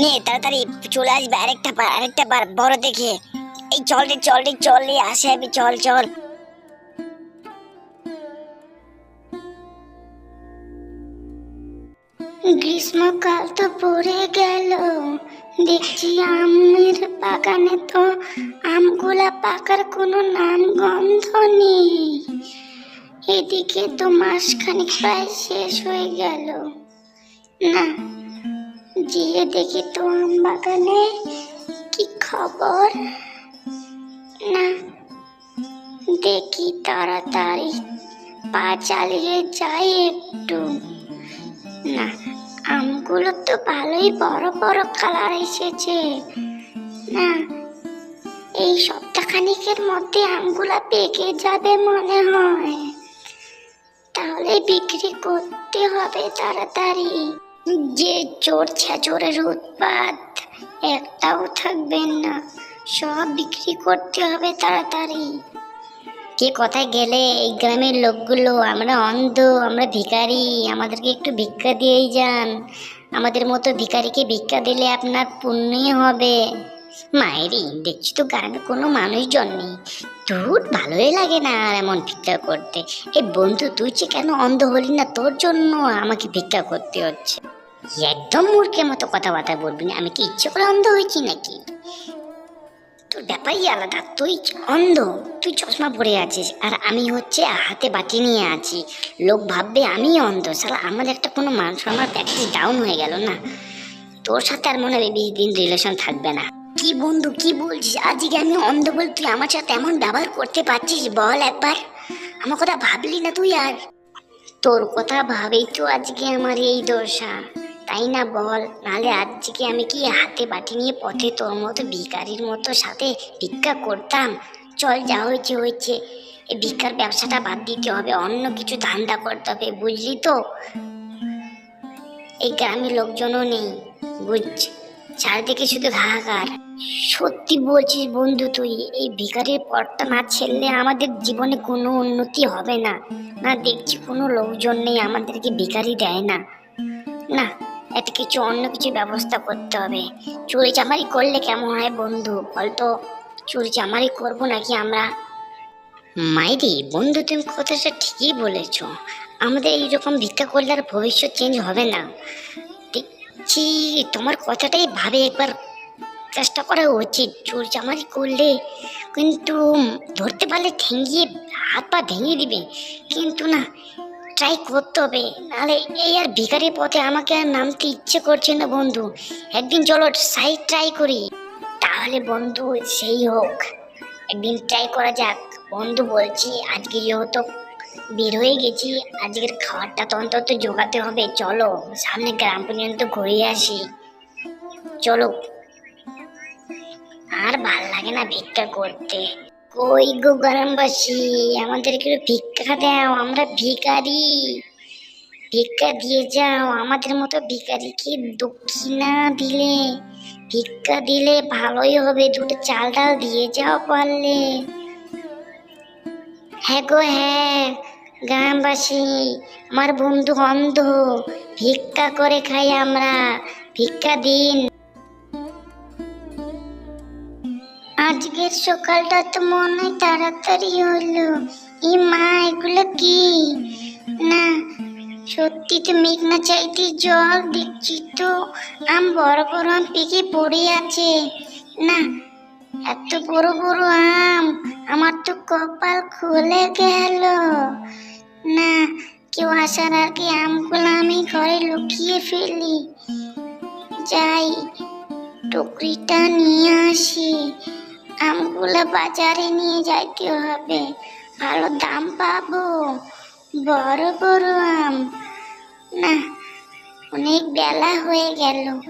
নে, তাড়াতাড়ি চলে আসবে আরেকটা বার আরেকটা বার, বড় দেখে। এই চল রে চল রে চল রে, আসে আমি, চল চল। গ্রীষ্মকাল তো পড়ে গেল। দেখছি আমের বাগানে তো আমগুলা পাকার কোনো নাম গন্ধ নেই। এদিকে তো মাসখানিক প্রায় শেষ হয়ে গেল। না গিয়ে দেখি তো আম বাগানে কি খবর? না, দেখি তাড়াতাড়ি পা চালিয়ে যাই একটু। না, আমগুলো তো ভালোই বড় বড় কালার এসেছে। না, এই সপ্তাহখানিকের মধ্যে আমগুলা পেকে যাবে মনে হয়। তাহলে বিক্রি করতে হবে তাড়াতাড়ি। যে চোর ছেচোরের উৎপাত একটাও থাকবেন না। সব বিক্রি করতে হবে তাড়াতাড়ি। কে কোথায় গেলে এই গ্রামের লোকগুলো? আমরা অন্ধ, আমরা ভিখারি। আমাদেরকে একটু ভিক্ষা দিয়েই যান। আমাদের মতো ভিখারিকে ভিক্ষা দিলে আপনার পুণ্যই হবে। মায়েরি, দেখছি তো গ্রামে কোনো মানুষজন নেই। তোর ভালোই লাগে না আর এমন ভিক্ষা করতে। এই বন্ধু, তুই যে কেন অন্ধ হলি না? তোর জন্য আমাকে ভিক্ষা করতে হচ্ছে। একদম মূর্খের মতো কথাবার্তা বলবি না। আমি কি ইচ্ছে করে অন্ধ হয়েছি নাকি? তোর ব্যাপারই আলাদা। তুই অন্ধ। তুই চশমা পরে আছিস। আর আমি হচ্ছে হাতে বাটি নিয়ে আছি। লোক ভাববে আমি অন্ধ। সালা আমাদের একটা কোনো মান আমার প্র্যাকটিস ডাউন হয়ে গেল না। তোর সাথে আর মনে হয় বেশি দিন রিলেশন থাকবে না। কি বন্ধু, কি বলছিস? আজকে আমি অন্ধ বল তুই আমার সাথে এমন ব্যবহার করতে পারছিস? বল একবার। আমার কথা ভাবলি না তুই আর? তোর কথা ভাবেই তো আজকে আমার এই দশা। তাই না বল? নাহলে আজকে আমি কি হাতে বাটি নিয়ে পথে তোর মতো ভিকারির মতো সাথে ভিক্ষা করতাম? চল যা, হয়েছে হয়েছে। এই ভিক্ষার ব্যবসাটা বাদ দিতে হবে, অন্য কিছু ধান্দা করতে হবে, বুঝলি তো? এই গ্রামের লোকজনও নেই, বুঝ চারদিকে শুধু হাহাকার। সত্যি বলছিস বন্ধু তুই, এই ভিখারির পথটা না ছেড়লে আমাদের জীবনে কোনো উন্নতি হবে না। না, দেখছি কোনো লোকজন নেই আমাদেরকে ভিখারি দেয় না। না একটা কিছু অন্য কিছু ব্যবস্থা করতে হবে। চুরি চামারি করলে কেমন হয় বন্ধু, বলতো? চুরি চামারি করব নাকি আমরা? মাইরি, বন্ধু তুমি কথাটা ঠিকই বলেছ। আমাদের এইরকম ভিক্ষা করলে আর ভবিষ্যৎ চেঞ্জ হবে না। দেখছি তোমার কথাটাই ভাবে একবার। চেষ্টা করা উচিত, চোর চামারি করলে। কিন্তু ধরতে পারলে ঠেঙ্গিয়ে হাত পা ভেঙে দিবে। কিন্তু না ট্রাই করতে হবে। নাহলে এই আর ভিখারি পথে আমাকে আর নামতে ইচ্ছে করছে না বন্ধু। একদিন চলো সাইড ট্রাই করি। তাহলে বন্ধু সেই হোক। একদিন ট্রাই করা যাক। বন্ধু বলছি, আজকে যেহেতু বের হয়ে গেছি। আজকের খাবারটা তো অন্তত জোগাতে হবে। চলো, সামনে গ্রাম পর্যন্ত ঘুরে আসি। চলো। আর ভালো লাগে না ভিক্ষা করতে। কই গো গ্রামবাসী? আমাদেরকে একটু ভিক্ষা দাও, আমরা ভিখারি। ভিক্ষা দিয়ে যাও, আমাদের মতো ভিখারিকে দক্ষিণা দিলে। ভিক্ষা দিলে ভালোই হবে, দুটো চাল ডাল দিয়ে যাও পারলে। হ্যাঁ গো হ্যাঁ। গ্রামবাসী, আমার বন্ধু অন্ধ ভিক্ষা করে খাই আমরা, ভিক্ষা দিন। আজকের সকালটা তো মনে তাড়াতাড়ি হলো। এই মা, এগুলো কি? না, সত্যি তো মেঘনা চাইতে জল দেখছি তো। আম, বড় বড় আম পেকে পড়ে আছে। না, এত বড় বড় আম, আমার তো কপাল খুলে গেল। না, কেউ আসার আগে আমগুলো আমি ঘরে লুকিয়ে ফেলি। যাই, টুকরিটা নিয়ে আসি। আমগুলো বাজারে নিয়ে যাইতে হবে। ভালো দাম পাবো। বড় বড় আম। না, অনেক বেলা হয়ে গেল।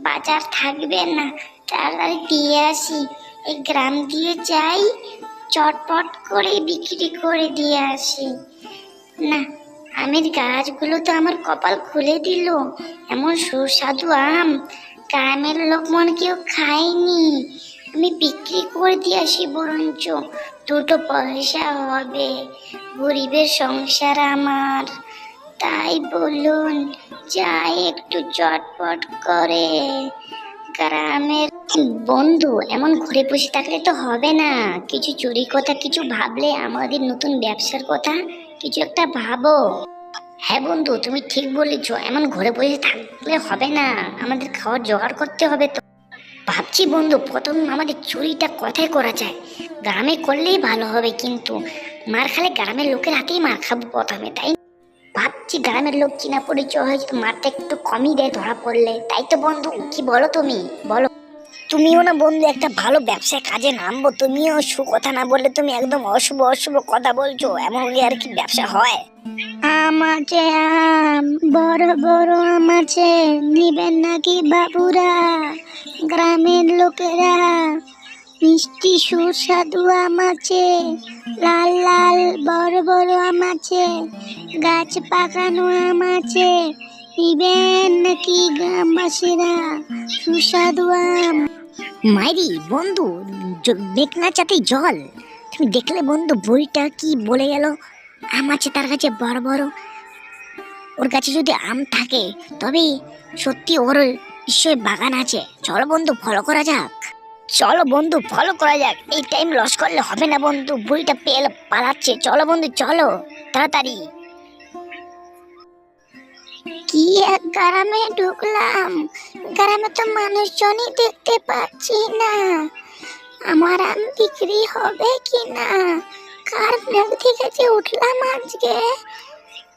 বাজার থাকবে না। তাড়াতাড়ি দিয়ে আসি। এই গ্রাম দিয়ে যাই, চটপট করে বিক্রি করে দিয়ে আসি। না, আমের গাছগুলো তো আমার কপাল খুলে দিল। এমন সুস্বাদু আম, গ্রামের লোক মনে কেউ খায়নি। আমি বিক্রি করে দিয়ে আসি বরঞ্চ দুটো পয়সা হবে, গরিবের সংসার আমার। তাই বলুন, যাই একটু চটপট করে। গ্রামের বন্ধু এমন ঘুরে বসে থাকলে তো হবে না। কিছু চুরি কথা, কিছু ভাবলে আমাদের নতুন ব্যবসার কথা কিছু একটা ভাবো। হ্যাঁ বন্ধু, তুমি ঠিক বলেছ, এমন ঘুরে বসে থাকলে হবে না। আমাদের খাওয়ার জোগাড় করতে হবে তো। ভাবছি বন্ধু, প্রথম আমাদের চুরিটা কোথায় করা যায়? গ্রামে করলেই ভালো হবে কিন্তু, মার খালে গ্রামের লোকের হাতেই মার খাব প্রথমে, তাই ভাবছি গ্রামের লোক চিনা পরিচয় হয়তো মারটা একটু কমই দেয় ধরা পড়লে। তাই তো বন্ধু, কি বলো তুমি? বলো। তুমিও না বন্ধু একটা ভালো ব্যবসায় কাজে নামবো। তুমিও সুকথা না বললে তুমি একদম অশুভ অশুভ কথা বলছো। এমন কি আর কি ব্যবসা হয়? আম আছে আম, বড় বড় আম আছে, নিবেন নাকি বাবুরা? গ্রামের লোকেরা, মিষ্টি সুস্বাদু আম আছে, লাল লাল বড় বড় আম আছে, গাছ পাকানো আম আছে নিবেন নাকি গ্রামবাসীরা সুস্বাদু আম। মাইরি, বন্ধু মেঘনা চাতে জল। তুমি দেখলে বন্ধু বইটা কি বলে গেল? আম আছে তার কাছে, বড় বড়। ওর কাছে যদি আম থাকে তবে সত্যি ওর নিশ্চয়ই বাগান আছে। চলো বন্ধু ফলো করা যাক। চলো বন্ধু ফলো করা যাক। এই টাইম লস করলে হবে না বন্ধু বইটা পেয়ে পালাচ্ছে। চলো বন্ধু, চলো। তাড়াতাড়ি। কি এক গ্রামে ঢুকলাম। গ্রামে তো মানুষজনই দেখতে পাচ্ছি না। আমার আম বিক্রি হবে কি না কার মুখ থেকে যে উঠলাম আজকে?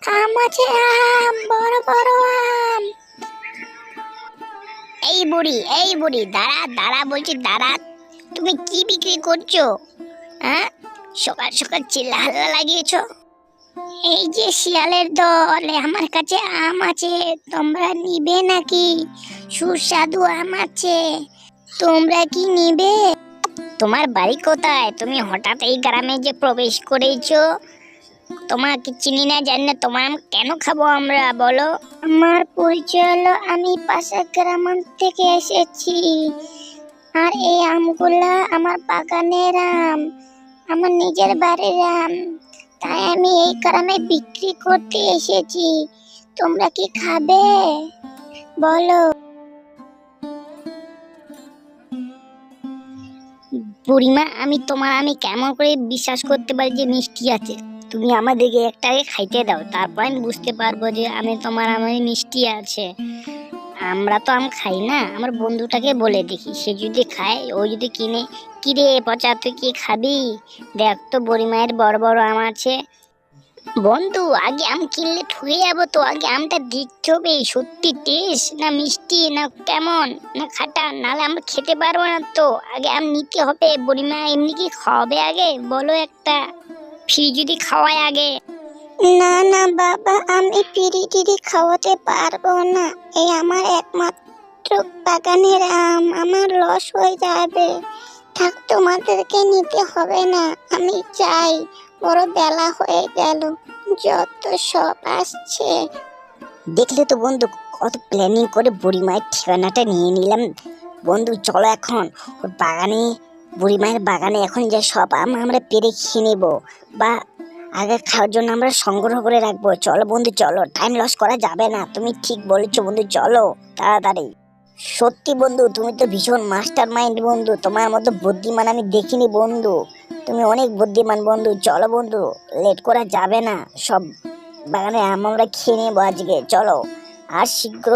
আম আছে আম, বড় বড় আম। এই বুড়ি এই বুড়ি, দাঁড়া দাঁড়া, বলছি দাঁড়া। তুমি কি বিক্রি করছ? হ্যাঁ? সকাল সকাল চিল্লা হাল্লা লাগিয়েছো? এই যে শিয়ালের দল আমার কাছে আম আছে, তোমরা নিবে নাকি? সুস্বাদু আম আছে, তোমরা কি নিবে? তোমার বাড়ি কোথায়? তুমি হঠাৎ এই গ্রামে যে প্রবেশ করেছ? তোমাকে চিনি না, জানি তোমার আম কেন খাব আমরা, বলো? আমার পরিচয় হলো, আমি পাশের গ্রাম থেকে এসেছি। আর এই আমগুলা আমার বাগানের আম, আমার নিজের বাড়ির আম। তাই আমি এই গ্রামে বিক্রি করতে এসেছি। তোমরা কি খাবে? বলো। বুড়িমা, আমি তোমার, আমি কেমন করে বিশ্বাস করতে পারি যে মিষ্টি আছে? তুমি আমাদেরকে একটা আগে খাইতে দাও, তারপর আমি বুঝতে পারব যে আমি তোমার, আমার মিষ্টি আছে। আমরা তো আম খাই না। আমার বন্ধুটাকে বলে দেখি, সে যদি খায়, ও যদি কিনে, কিরে পচা, তুই কি খাবি? দেখ তো, বড় বড় আম আছে। বন্ধু, আগে আম কিনলে ঠুকে যাব তো, আগে আমটা দেখতে হবে সত্যি টেস্ট, না মিষ্টি, না কেমন, না খাটা, নাহলে আমরা খেতে পারব না তো। আগে আম নিতে হবে বুড়িমা এমনি কি খাওয়াবে আগে? বলো একটা, ফ্রি যদি খাওয়ায় আগে। না না, বাবা, আমি পিড়ি টিড়ি খাওয়াতে পারব না। এই আমার একমাত্র বাগানের আম, আমার লস হয়ে যাবে। থাক, তোমাদেরকে নিতে হবে না, আমি চাই। বড় বেলা হয়ে গেল, যত সব আসছে। দেখলে তো বন্ধু, কত প্ল্যানিং করে বুড়িমায়ের ঠিকানাটা নিয়ে নিলাম। বন্ধু, চলো এখন, ওর বাগানে বুড়িমায়ের বাগানে এখন যে সব আম আমরা পেরে খেয়ে নেব। বা আগে খাওয়ার জন্য আমরা সংগ্রহ করে রাখব। চলো বন্ধু, চলো। টাইম লস করা যাবে না। তুমি ঠিক বলেছ বন্ধু, চলো তাড়াতাড়ি। সত্যি বন্ধু, তুমি তো ভীষণ মাস্টার মাইন্ড বন্ধু। তোমার মতো বুদ্ধিমান আমি দেখিনি বন্ধু। তুমি অনেক বুদ্ধিমান বন্ধু। চলো বন্ধু লেট করা যাবে না। সব বাগানে আম আমরা খেয়ে নেব আজকে। চলো, আর শীঘ্র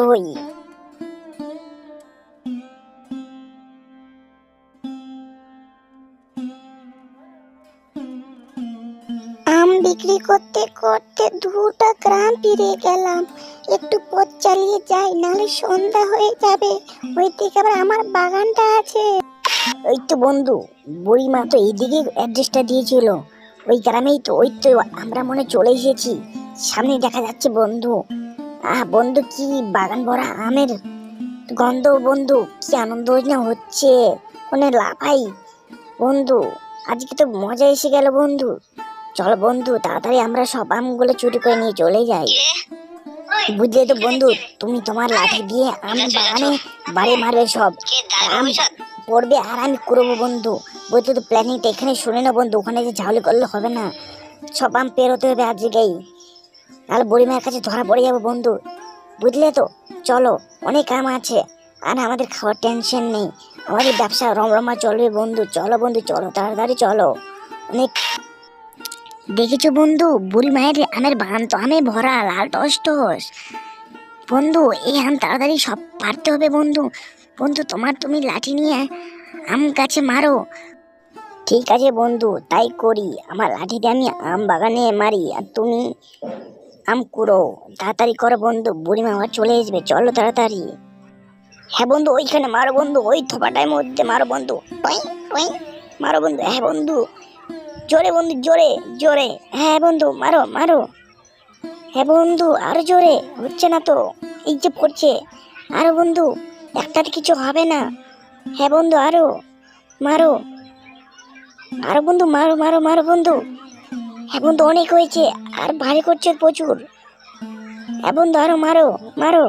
আম বিক্রি করতে করতে দুটা গ্রাম ফিরে গেলাম। একটু পথ চালিয়ে যাই, নাহলে সন্ধ্যা হয়ে যাবে। ওই দিকে আবার আমার বাগানটা আছে। ওই তো বন্ধু, বুড়িমা তো এইদিকে অ্যাড্রেসটা দিয়েছিল। ওই গ্রামেই তো, ওই তো আমরা মনে চলে এসেছি। সামনে দেখা যাচ্ছে বন্ধু। আহ, বন্ধু কি বাগান ভরা আমের গন্ধ বন্ধু? কি আনন্দ না হচ্ছে? মনে লাফাই। বন্ধু, আজকে তো মজা এসে গেল বন্ধু। চল বন্ধু, তাড়াতাড়ি আমরা সব আমগুলো চুরি করে নিয়ে চলে যাই। বুঝলে তো বন্ধু, তুমি তোমার লাঠি দিয়ে আম বাগানে বাড়ি মারবে সব। আম পড়বে আর আমি করব বন্ধু। বলতে তো প্ল্যানিংটা এখানে শুনে না বন্ধু, ওখানে যে ঝাউলি করলে হবে না। সব আম পেরোতে হবে আজকেই তাহলে বুড়িমার কাছে ধরা পড়ে যাব বন্ধু। বুঝলে তো? চলো, অনেক আম আছে। আর আমাদের খাওয়ার টেনশন নেই। আমাদের ব্যবসা রমরমা চলবে বন্ধু। চলো বন্ধু, চলো, তাড়াতাড়ি চলো। অনেক দেখেছ বন্ধু? বুড়ি মায়ের আমের বাগান তো আমে ভরা লাল টস টস। বন্ধু, এই আম তাড়াতাড়ি সব পারতে হবে বন্ধু। বন্ধু, তোমার তুমি লাঠি নিয়ে আম গাছে মারো। ঠিক আছে বন্ধু, তাই করি। আমার লাঠি দিয়ে আমি আম বাগানে মারি আর তুমি আম কুড়ো। তাড়াতাড়ি করো বন্ধু, বুড়িমা আবার চলে আসবে। চলো তাড়াতাড়ি। হ্যাঁ বন্ধু, ওইখানে মারো বন্ধু। ওই থোপাটার মধ্যে মারো বন্ধু। মারো বন্ধু। হ্যাঁ বন্ধু। জোরে বন্ধু, জোরে জোরে। হ্যাঁ বন্ধু, মারো মারো। হ্যাঁ বন্ধু, আরও জোরে। হচ্ছে না তো, এই যে পড়ছে। আরও বন্ধু, একটাতে কিছু হবে না। হ্যাঁ বন্ধু, আরও। মারো। আরও বন্ধু, মারো মারো মারো বন্ধু। হ্যাঁ বন্ধু, অনেক হয়েছে। আর ভারী করছে প্রচুর। হ্যাঁ বন্ধু, আরও মারো মারো।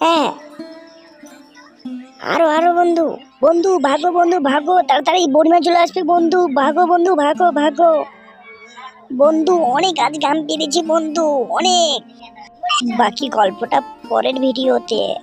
হ্যাঁ। আরও আরও বন্ধু। বন্ধু, ভাগো বন্ধু, ভাগো, তাড়াতাড়ি বড়িমা চলে আসবে বন্ধু, ভাগো বন্ধু, ভাগো ভাগো। বন্ধু, অনেক আজ গান পেরেছি বন্ধু, অনেক। বাকি গল্পটা পরের ভিডিওতে।